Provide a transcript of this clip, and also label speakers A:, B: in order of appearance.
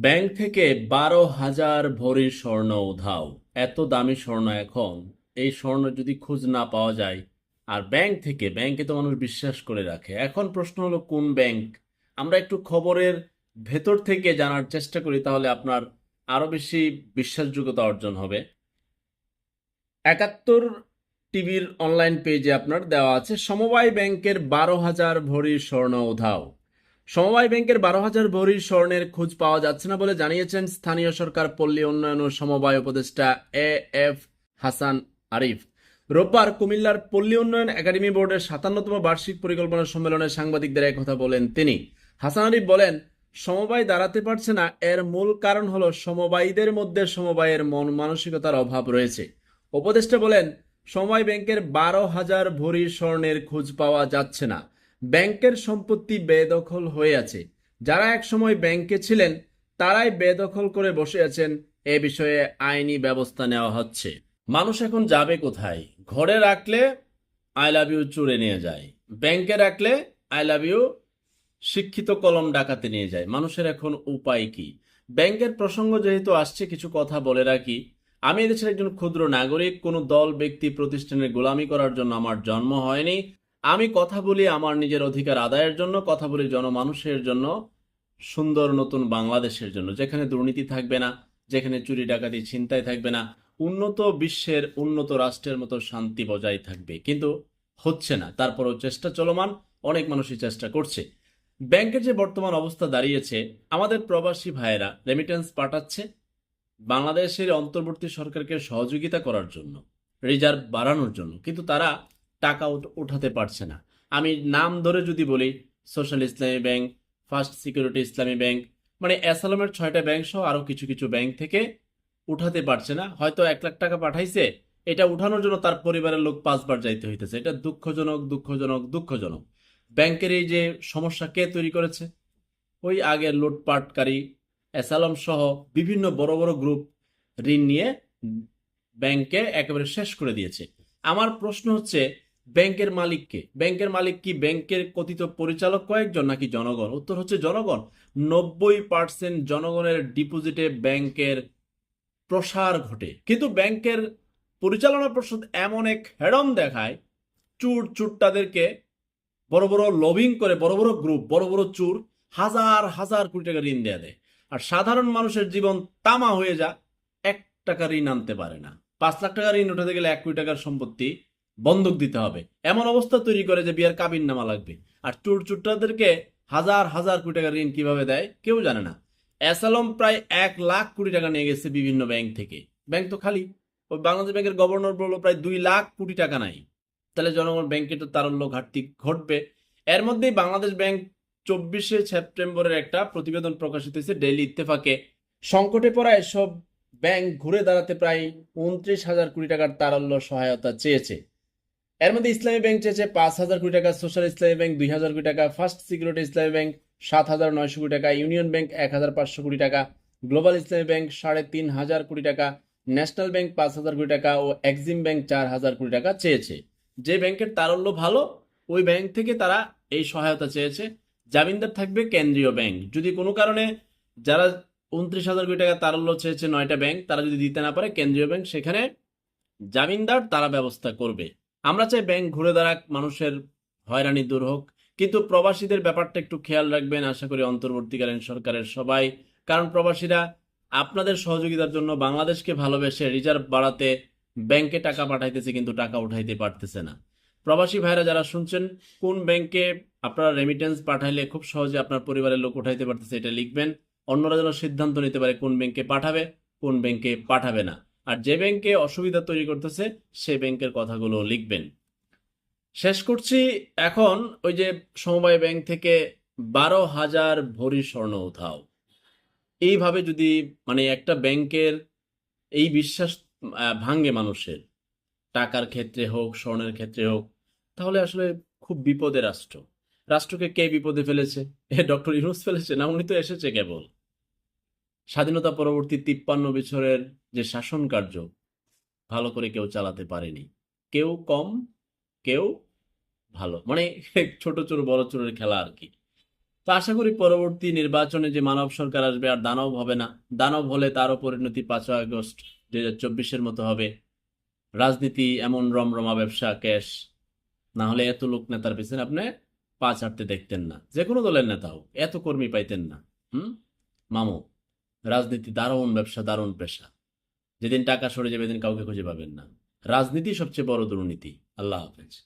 A: Bank থেকে বারো হাজার ভরির স্বর্ণ উধাও। এত দামি স্বর্ণ এখন। এই স্বর্ণ যদি খোঁজ না পাওয়া যায়, আর ব্যাংক থেকে, ব্যাংকে তো মানুষ বিশ্বাস করে রাখে। এখন প্রশ্ন হলো, কোন ব্যাংক? আমরা একটু খবরের ভেতর থেকে জানার চেষ্টা করি, তাহলে আপনার আরও বেশি বিশ্বাসযোগ্যতা অর্জন হবে। একাত্তর টিভির অনলাইন পেজে আপনার দেওয়া আছে, সমবায় ব্যাংকের বারো হাজার ভরির স্বর্ণ উধাও। সমবায় ব্যাংকের বারো হাজার ভরির স্বর্ণের খোঁজ পাওয়া যাচ্ছে না বলে জানিয়েছেন স্থানীয় সরকার পল্লী উন্নয়ন ও সমবায় উপদেষ্টা এ এফ হাসান আরিফ। রোববার কুমিল্লার পল্লী উন্নয়ন একাডেমি বোর্ডের সাতান্নতম বার্ষিক পরিকল্পনা সম্মেলনে সাংবাদিকদের কথা বলেন তিনি। হাসান আরিফ বলেন, সমবায় দাঁড়াতে পারছে না, এর মূল কারণ হলো সমবায়ীদের মধ্যে সমবায়ের মন মানসিকতার অভাব রয়েছে। উপদেষ্টা বলেন, সমবায় ব্যাংকের বারো হাজার ভরি স্বর্ণের খোঁজ পাওয়া যাচ্ছে না। ব্যাংকের সম্পত্তি বেদখল হয়ে আছে। যারা একসময় ব্যাংকে ছিলেন, তারাই বেদখল করে বসে আছেন। এ বিষয়ে আইনি ব্যবস্থা নেওয়া হচ্ছে। মানুষ এখন যাবে কোথায়? ঘরে রাখলে আই লাভ ইউ চুরে নিয়ে যায়। ব্যাংকে রাখলে আই লাভ ইউ শিক্ষিত কলম ডাকাতে নিয়ে যায়। মানুষের এখন উপায় কি? ব্যাংকের প্রসঙ্গ যেহেতু আসছে, কিছু কথা বলে রাখি। আমি এদেশের একজন ক্ষুদ্র নাগরিক, কোনো দল, ব্যক্তি, প্রতিষ্ঠানের গোলামি করার জন্য আমার জন্ম হয়নি। আমি কথা বলি আমার নিজের অধিকার আদায়ের জন্য, কথা বলি জনমানুষের জন্য, সুন্দর নতুন বাংলাদেশের জন্য। যেখানে দুর্নীতি থাকবে না, যেখানে চুরি, ডাকাতি, ছিনতাই থাকবে না, উন্নত বিশ্বের উন্নত রাষ্ট্রের মতো শান্তি বজায় থাকবে। কিন্তু হচ্ছে না, তারপরও চেষ্টা চলমান, অনেক মানুষই চেষ্টা করছে। ব্যাংকের যে বর্তমান অবস্থা দাঁড়িয়েছে, আমাদের প্রবাসী ভাইয়েরা রেমিটেন্স পাঠাচ্ছে বাংলাদেশের অন্তর্বর্তী সরকারকে সহযোগিতা করার জন্য রিজার্ভ বাড়ানোর জন্য। কিন্তু তারা টাকা উঠ- উঠাতে পারছে না। আমি নাম ধরে যদি বলি social Islami bank first security Islami bank মানে অ্যাসালামের ছয়টা ব্যাংক সহ আরও কিছু কিছু ব্যাংক থেকে উঠাতে পারছে না। হয়তো এক লাখ টাকা পাঠাইছে, এটা উঠানোর জন্য তার পরিবারের লোক পাঁচবার যাইতে হইতেছে। এটা দুঃখজনক দুঃখজনক দুঃখজনক। ব্যাংকের এই যে সমস্যা কে তৈরি করেছে? ওই আগের লুটপাটকারী অ্যাসালম সহ বিভিন্ন বড় বড় গ্রুপ ঋণ নিয়ে ব্যাংকে একেবারে শেষ করে দিয়েছে। আমার প্রশ্ন হচ্ছে ব্যাংকের মালিককে। ব্যাংকের মালিক কি ব্যাংকের কথিত পরিচালক কয়েকজন নাকি জনগণ? উত্তর হচ্ছে জনগণ। নব্বই পার্সেন্ট জনগণের ডিপোজিটে ব্যাংকের প্রসার ঘটে। কিন্তু ব্যাংকের পরিচালনা পর্ষদ এমন এক হেডম দেখায়, চুর চুরটাদেরকে বড় বড় লবিং করে, বড় বড় গ্রুপ বড় বড় চুর হাজার হাজার কোটি টাকা ঋণ দেয়া দেয়। আর সাধারণ মানুষের জীবন তামা হয়ে যা, এক টাকা ঋণ আনতে পারে না। পাঁচ লাখ টাকা ঋণ উঠাতে গেলে এক কোটি টাকার সম্পত্তি বন্ধক দিতে হবে। এমন অবস্থা তৈরি করে যে বিয়ার কাবিন নামা লাগবে। আর চুর চুরটাদেরকে হাজার হাজার কোটি টাকা ঋণ কীভাবে দেয়, কেউ জানে না। অ্যাসালম প্রায় এক লাখ কোটি টাকা নিয়ে গেছে বিভিন্ন ব্যাংক থেকে। ব্যাংক তো খালি। ওই বাংলাদেশ ব্যাংকের গভর্নর বলল, প্রায় দুই লাখ কোটি টাকা নাই। তাহলে জনগণ ব্যাংকে তো তারল্য ঘাটতি ঘটবে। এর মধ্যেই বাংলাদেশ ব্যাংক চব্বিশে সেপ্টেম্বরের একটা প্রতিবেদন প্রকাশিত হয়েছে ডেইলি ইত্তেফাকে। সংকটে পড়া এসব ব্যাংক ঘুরে দাঁড়াতে প্রায় উনত্রিশ হাজার কোটি টাকার তারল্য সহায়তা চেয়েছে। এর মধ্যে ইসলামী ব্যাংক চেয়েছে পাঁচ হাজার কোটি টাকা, সোশ্যাল ইসলামী ব্যাংক দুই হাজার কোটি টাকা, ফার্স্ট সিকিউরিটি ইসলামী ব্যাংক সাত হাজার নয়শো কোটি টাকা, ইউনিয়ন ব্যাংক এক হাজার পাঁচশো কোটি টাকা, গ্লোবাল ইসলামী ব্যাংক সাড়ে তিন হাজার কোটি টাকা, ন্যাশনাল ব্যাংক পাঁচ হাজার কোটি টাকা ও এক্সিম ব্যাংক চার হাজার কোটি টাকা চেয়েছে। যে ব্যাংকের তারল্য ভালো, ওই ব্যাংক থেকে তারা এই সহায়তা চেয়েছে। জামিনদার থাকবে কেন্দ্রীয় ব্যাংক। যদি কোনো কারণে যারা উনত্রিশ হাজার কোটি টাকা তারল্য চেয়েছে নয়টা ব্যাংক, তারা যদি দিতে না পারে কেন্দ্রীয় ব্যাংক, সেখানে জামিনদার তারা ব্যবস্থা করবে। আমরা চাই ব্যাংক ঘুরে দাঁড়াক, মানুষের হয়রানি দূর হোক। কিন্তু প্রবাসীদের ব্যাপারটা একটু খেয়াল রাখবেন, আশা করি অন্তর্বর্তীকালীন সরকারের সবাই। কারণ প্রবাসীরা আপনাদের সহযোগিতার জন্য বাংলাদেশকে ভালোবেসে রিজার্ভ বাড়াতে ব্যাংকে টাকা পাঠাইতেছে, কিন্তু টাকা উঠাইতে পারতেছে না। প্রবাসী ভাইরা যারা শুনছেন, কোন ব্যাংকে আপনারা রেমিটেন্স পাঠাইলে খুব সহজে আপনার পরিবারের লোক উঠাইতে পারতেছে, এটা লিখবেন। অন্যরা যেন সিদ্ধান্ত নিতে পারে কোন ব্যাংকে পাঠাবে, কোন ব্যাংকে পাঠাবে না। আর যে ব্যাংকে অসুবিধা তৈরি করতেছে সে ব্যাংকের কথাগুলো লিখবেন। শেষ করছি এখন ওই যে সমবায় ব্যাংক থেকে বারো হাজার ভরি স্বর্ণ উঠাও। এইভাবে যদি মানে একটা ব্যাংকের এই বিশ্বাস আহ, ভাঙে মানুষের টাকার ক্ষেত্রে হোক স্বর্ণের ক্ষেত্রে হোক তাহলে আসলে খুব বিপদে রাষ্ট্র। রাষ্ট্রকে কে বিপদে ফেলেছে? এ ডক্টর ইউনুস ফেলেছে না? উনি তো এসেছে কেবল। স্বাধীনতা পরবর্তী তিপ্পান্ন বছরের যে শাসন কার্য, ভালো করে কেউ চালাতে পারেনি। কেউ কম, কেউ ভালো। মানে ছোট চোর, বড় চোরের খেলা আর কি। তো আশা করি পরবর্তী নির্বাচনে যে মানব সরকার আসবে আর দানব হবে না, দানব হলে তারও পরিণতি পাঁচই আগস্ট দুই হাজার চব্বিশের মতো হবে। রাজনীতি এমন রমরমা ব্যবসা, ক্যাশ। না হলে এত লোক নেতার পেছনে আপনি পা চাটতে দেখতেন না। যে কোনো দলের নেতা হোক, এত কর্মী পাইতেন না। হুম? মামু। রাজনীতি দারুণ, ব্যবসা দারুণ পেশা। যেদিন টাকা সরে যাবে দিন কাউকে খুঁজে পাবেন না। রাজনীতি সবচেয়ে বড় দুর্নীতি। আল্লাহ হাফেজ।